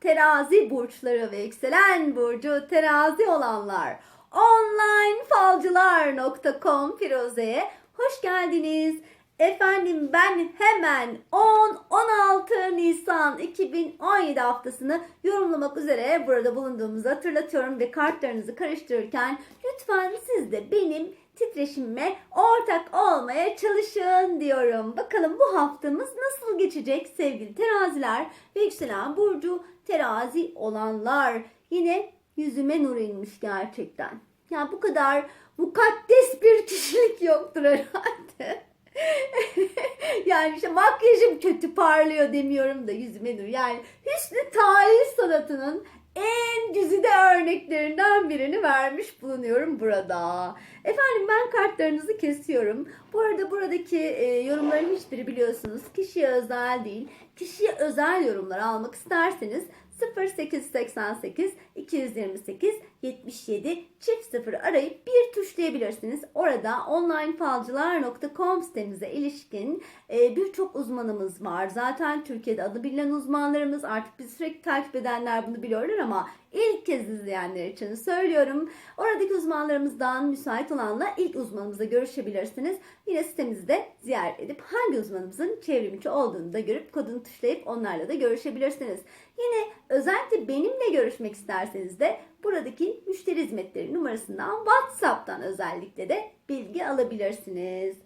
terazi burçları ve yükselen burcu terazi olanlar onlinefalcılar.com Firuze'ye hoş geldiniz. Efendim ben hemen 10-16 Nisan 2017 haftasını yorumlamak üzere burada bulunduğumuzu hatırlatıyorum ve kartlarınızı karıştırırken lütfen siz de benim titreşimime ortak olmaya çalışın diyorum. Bakalım bu haftamız nasıl geçecek sevgili teraziler ve yükselen burcu terazi olanlar. Yine yüzüme nur inmiş gerçekten. Ya bu kadar mukaddes bir kişilik yoktur herhalde. yani işte makyajım kötü parlıyor demiyorum da yüzüme nur. Yani hüsnü talih sanatının en güzide örneklerinden birini vermiş bulunuyorum burada. Efendim ben kartlarınızı kesiyorum. Bu arada buradaki e, yorumların hiçbiri biliyorsunuz kişiye özel değil. Kişiye özel yorumlar almak isterseniz 0888 228 77 çift 0 arayıp bir tuşlayabilirsiniz. Orada onlinefalcılar.com sitemize ilişkin e, birçok uzmanımız var. Zaten Türkiye'de adı bilinen uzmanlarımız artık biz sürekli takip edenler bunu biliyorlar ama ilk kez izleyenler için söylüyorum. Oradaki uzmanlarımızdan müsait olanla ilk uzmanımızla görüşebilirsiniz. Yine sitemizde ziyaret edip hangi uzmanımızın çevrimiçi olduğunu da görüp kodunu tuşlayıp onlarla da görüşebilirsiniz. Yine özellikle benimle görüşmek isterseniz de buradaki müşteri hizmetleri numarasından WhatsApp'tan özellikle de bilgi alabilirsiniz.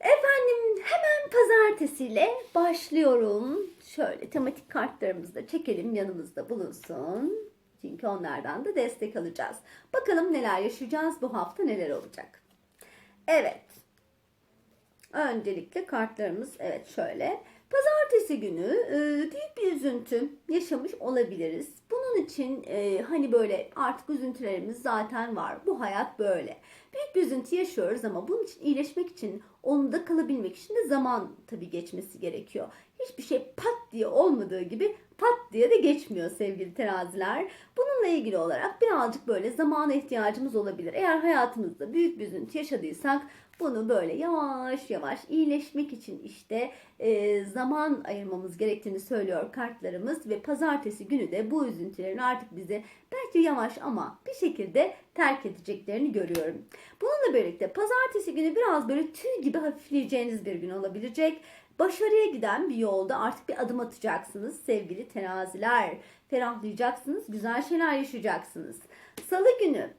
Efendim hemen pazartesiyle başlıyorum. Şöyle tematik kartlarımızı da çekelim yanımızda bulunsun. Çünkü onlardan da destek alacağız. Bakalım neler yaşayacağız bu hafta neler olacak. Evet. Öncelikle kartlarımız evet şöyle. Pazartesi günü e, büyük bir üzüntü yaşamış olabiliriz. Bunun için e, hani böyle artık üzüntülerimiz zaten var. Bu hayat böyle. Büyük bir üzüntü yaşıyoruz ama bunun için iyileşmek için, onda kalabilmek için de zaman tabii geçmesi gerekiyor. Hiçbir şey pat diye olmadığı gibi pat diye de geçmiyor sevgili teraziler. Bununla ilgili olarak birazcık böyle zamana ihtiyacımız olabilir. Eğer hayatımızda büyük bir üzüntü yaşadıysak bunu böyle yavaş yavaş iyileşmek için işte e, zaman ayırmamız gerektiğini söylüyor kartlarımız ve pazartesi günü de bu üzüntülerin artık bizi belki yavaş ama bir şekilde terk edeceklerini görüyorum. Bununla birlikte pazartesi günü biraz böyle tüy gibi hafifleyeceğiniz bir gün olabilecek. Başarıya giden bir yolda artık bir adım atacaksınız sevgili teraziler. Ferahlayacaksınız, güzel şeyler yaşayacaksınız. Salı günü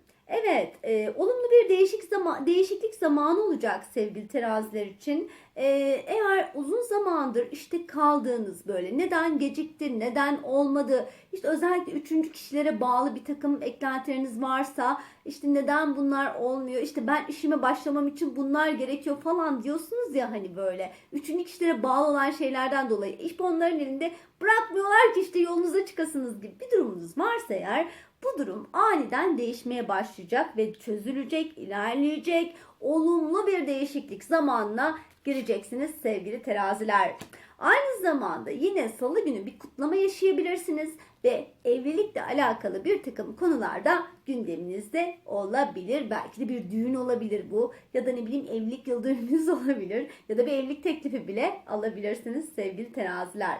Evet, e, olumlu bir değişik zaman değişiklik zamanı olacak sevgili teraziler için. E, eğer uzun zamandır işte kaldığınız böyle neden gecikti, neden olmadı, işte özellikle üçüncü kişilere bağlı bir takım eklentileriniz varsa, işte neden bunlar olmuyor, işte ben işime başlamam için bunlar gerekiyor falan diyorsunuz ya hani böyle. Üçüncü kişilere bağlı olan şeylerden dolayı iş onların elinde bırakmıyorlar ki işte yolunuza çıkasınız gibi bir durumunuz varsa eğer bu durum aniden değişmeye başlayacak ve çözülecek, ilerleyecek, olumlu bir değişiklik zamanına gireceksiniz sevgili teraziler. Aynı zamanda yine salı günü bir kutlama yaşayabilirsiniz ve evlilikle alakalı bir takım konularda gündeminizde olabilir. Belki de bir düğün olabilir bu ya da ne bileyim evlilik yıl dönümünüz olabilir ya da bir evlilik teklifi bile alabilirsiniz sevgili teraziler.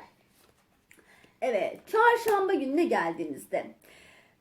Evet, çarşamba gününe geldiğimizde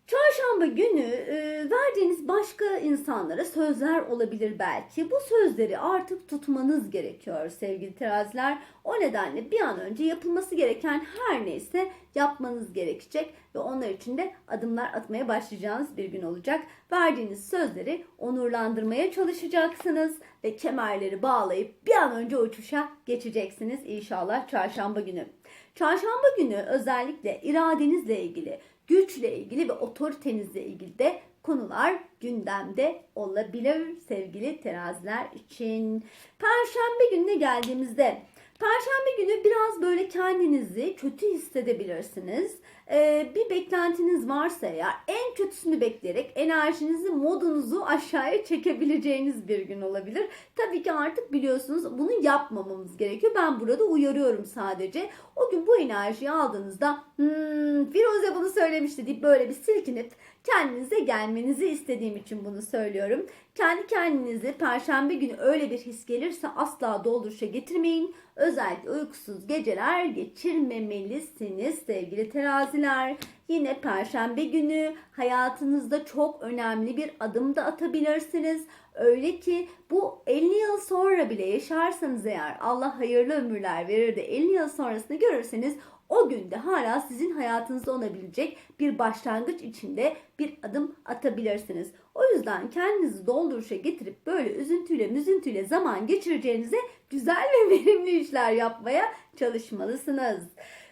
Çarşamba günü e, verdiğiniz başka insanlara sözler olabilir belki. Bu sözleri artık tutmanız gerekiyor sevgili teraziler. O nedenle bir an önce yapılması gereken her neyse yapmanız gerekecek ve onlar için de adımlar atmaya başlayacağınız bir gün olacak. Verdiğiniz sözleri onurlandırmaya çalışacaksınız ve kemerleri bağlayıp bir an önce uçuşa geçeceksiniz inşallah çarşamba günü. Çarşamba günü özellikle iradenizle ilgili güçle ilgili ve otoritenizle ilgili de konular gündemde olabilir sevgili teraziler için. Perşembe gününe geldiğimizde Perşembe günü biraz böyle kendinizi kötü hissedebilirsiniz. Ee, bir beklentiniz varsa eğer en kötüsünü bekleyerek enerjinizi, modunuzu aşağıya çekebileceğiniz bir gün olabilir. Tabii ki artık biliyorsunuz bunu yapmamamız gerekiyor. Ben burada uyarıyorum sadece. O gün bu enerjiyi aldığınızda hmm, Firuze bunu söylemişti deyip böyle bir silkinip kendinize gelmenizi istediğim için bunu söylüyorum. Kendi kendinizi perşembe günü öyle bir his gelirse asla dolduruşa getirmeyin. Özellikle uykusuz geceler geçirmemelisiniz sevgili teraziler. Yine perşembe günü hayatınızda çok önemli bir adım da atabilirsiniz. Öyle ki bu 50 yıl sonra bile yaşarsanız eğer Allah hayırlı ömürler verir de 50 yıl sonrasını görürseniz o günde hala sizin hayatınızda olabilecek bir başlangıç içinde bir adım atabilirsiniz. O yüzden kendinizi dolduruşa getirip böyle üzüntüyle müzüntüyle zaman geçireceğinize güzel ve verimli işler yapmaya çalışmalısınız.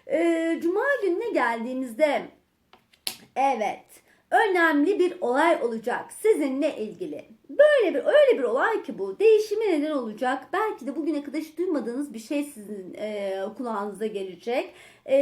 Ee, Cuma gününe geldiğimizde evet önemli bir olay olacak sizinle ilgili. Böyle bir öyle bir olay ki bu değişime neden olacak. Belki de bugüne kadar hiç duymadığınız bir şey sizin e, kulağınıza gelecek. E,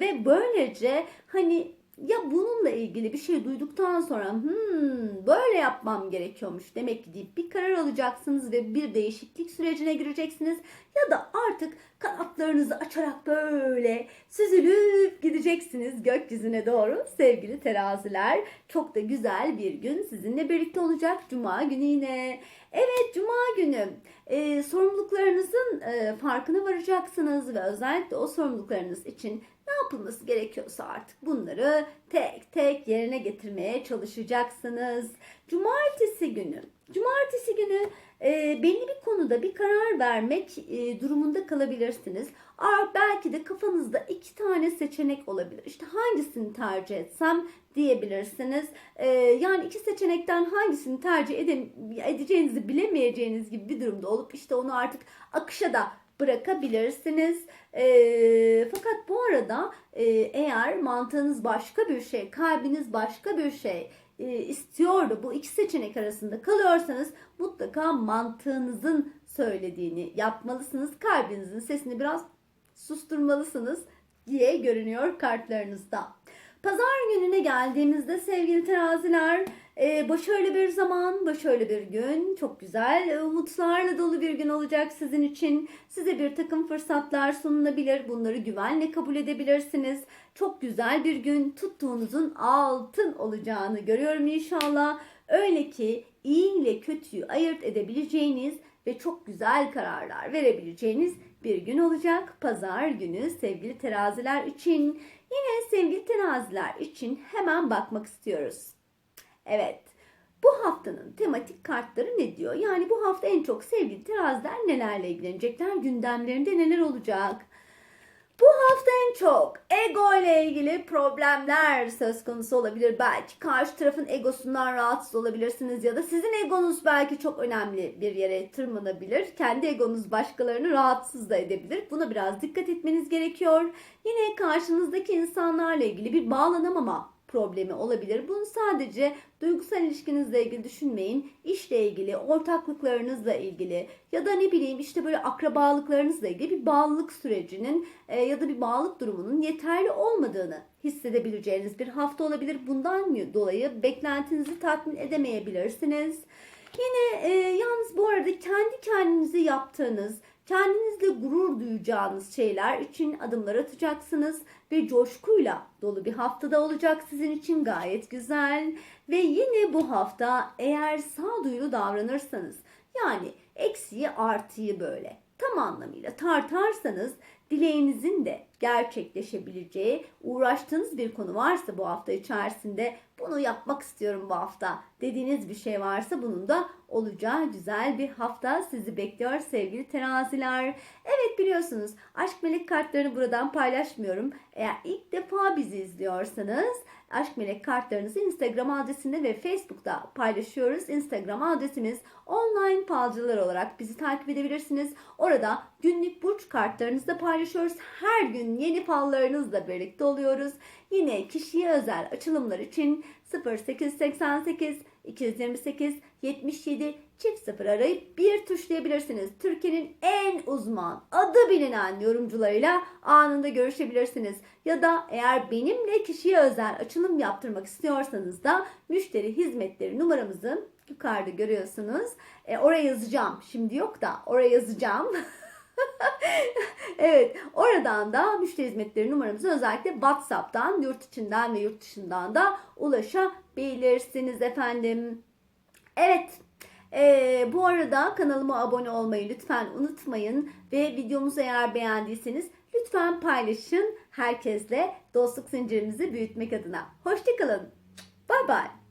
ve böylece hani ya bununla ilgili bir şey duyduktan sonra hmm, böyle yapmam gerekiyormuş demek ki deyip bir karar alacaksınız ve bir değişiklik sürecine gireceksiniz. Ya da artık kanatlarınızı açarak böyle süzülüp gideceksiniz gökyüzüne doğru sevgili teraziler. Çok da güzel bir gün sizinle birlikte olacak Cuma günü yine. Evet Cuma günü e, sorumluluklarınızın e, farkına varacaksınız ve özellikle o sorumluluklarınız için ne yapılması gerekiyorsa artık bunları tek tek yerine getirmeye çalışacaksınız. Cumartesi günü, cumartesi günü e, belli bir konuda bir karar vermek e, durumunda kalabilirsiniz. Aa, belki de kafanızda iki tane seçenek olabilir. İşte hangisini tercih etsem diyebilirsiniz. E, yani iki seçenekten hangisini tercih ede- edeceğinizi bilemeyeceğiniz gibi bir durumda olup işte onu artık akışa da bırakabilirsiniz. E, fakat bu arada e, eğer mantığınız başka bir şey, kalbiniz başka bir şey e, istiyordu bu iki seçenek arasında kalıyorsanız mutlaka mantığınızın söylediğini yapmalısınız. Kalbinizin sesini biraz susturmalısınız diye görünüyor kartlarınızda. Pazar gününe geldiğimizde sevgili teraziler e, başarılı bir zaman, başarılı bir gün, çok güzel, e, umutlarla dolu bir gün olacak sizin için. Size bir takım fırsatlar sunulabilir, bunları güvenle kabul edebilirsiniz. Çok güzel bir gün, tuttuğunuzun altın olacağını görüyorum inşallah. Öyle ki iyi ile kötüyü ayırt edebileceğiniz ve çok güzel kararlar verebileceğiniz bir gün olacak. Pazar günü sevgili teraziler için. Yine sevgili teraziler için hemen bakmak istiyoruz. Evet. Bu haftanın tematik kartları ne diyor? Yani bu hafta en çok sevgili teraziler nelerle ilgilenecekler? Gündemlerinde neler olacak? Bu hafta en çok ego ile ilgili problemler söz konusu olabilir. Belki karşı tarafın egosundan rahatsız olabilirsiniz ya da sizin egonuz belki çok önemli bir yere tırmanabilir. Kendi egonuz başkalarını rahatsız da edebilir. Buna biraz dikkat etmeniz gerekiyor. Yine karşınızdaki insanlarla ilgili bir bağlanamama problemi olabilir. Bunu sadece duygusal ilişkinizle ilgili düşünmeyin. İşle ilgili, ortaklıklarınızla ilgili ya da ne bileyim işte böyle akrabalıklarınızla ilgili bir bağlılık sürecinin e, ya da bir bağlılık durumunun yeterli olmadığını hissedebileceğiniz bir hafta olabilir. Bundan dolayı beklentinizi tatmin edemeyebilirsiniz. Yine e, yalnız bu arada kendi kendinizi yaptığınız, kendinizle gurur duyacağınız şeyler için adımlar atacaksınız ve coşkuyla dolu bir haftada olacak sizin için gayet güzel. Ve yine bu hafta eğer sağduyulu davranırsanız yani eksiği artıyı böyle tam anlamıyla tartarsanız dileğinizin de gerçekleşebileceği, uğraştığınız bir konu varsa bu hafta içerisinde bunu yapmak istiyorum bu hafta dediğiniz bir şey varsa bunun da olacağı güzel bir hafta sizi bekliyor sevgili teraziler. Evet biliyorsunuz aşk melek kartlarını buradan paylaşmıyorum. Eğer ilk defa bizi izliyorsanız aşk melek kartlarınızı Instagram adresinde ve Facebook'ta paylaşıyoruz. Instagram adresimiz online falcılar olarak bizi takip edebilirsiniz. Orada günlük burç kartlarınızı da paylaşıyoruz. Her gün yeni fallarınızla birlikte oluyoruz. Yine kişiye özel açılımlar için 0888 228 77 çift sıfır arayıp bir tuşlayabilirsiniz. Türkiye'nin en uzman, adı bilinen yorumcularıyla anında görüşebilirsiniz. Ya da eğer benimle kişiye özel açılım yaptırmak istiyorsanız da müşteri hizmetleri numaramızı yukarıda görüyorsunuz. E, oraya yazacağım. Şimdi yok da oraya yazacağım. evet oradan da müşteri hizmetleri numaramızı özellikle WhatsApp'tan yurt içinden ve yurt dışından da ulaşabilirsiniz efendim. Evet Ee, bu arada kanalıma abone olmayı lütfen unutmayın ve videomuzu eğer beğendiyseniz lütfen paylaşın herkesle dostluk zincirimizi büyütmek adına. Hoşçakalın. Bay bay.